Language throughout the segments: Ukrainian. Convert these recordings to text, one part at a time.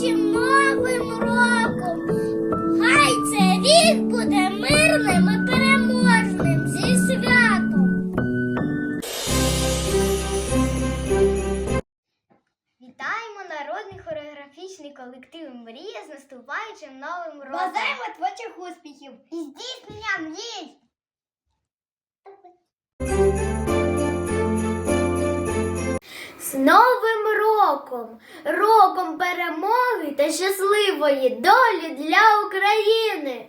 новим роком. Хай це рік буде мирним і переможним зі святом. Вітаємо народний хореографічний колектив Мрія з наступаючим новим роком. Бажаємо творчих успіхів і здійснення мрій! Знову роком! Роком перемоги та щасливої долі для України!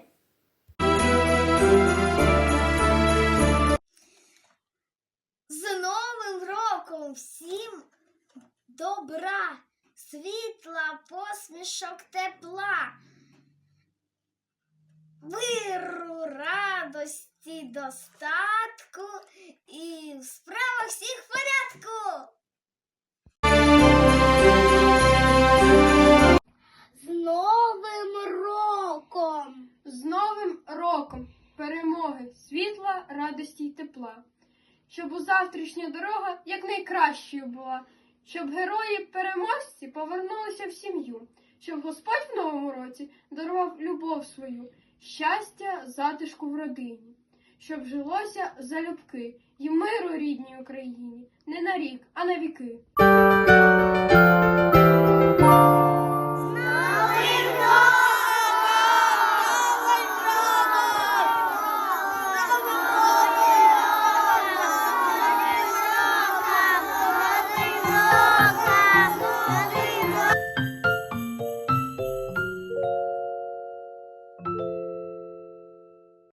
З Новим роком всім добра, світла, посмішок, тепла, миру, радості, достатку радості й тепла. Щоб у завтрашня дорога якнайкращою була, щоб герої переможці повернулися в сім'ю, щоб Господь в новому році дарував любов свою, щастя, затишку в родині, щоб жилося залюбки і миру рідній Україні не на рік, а на віки.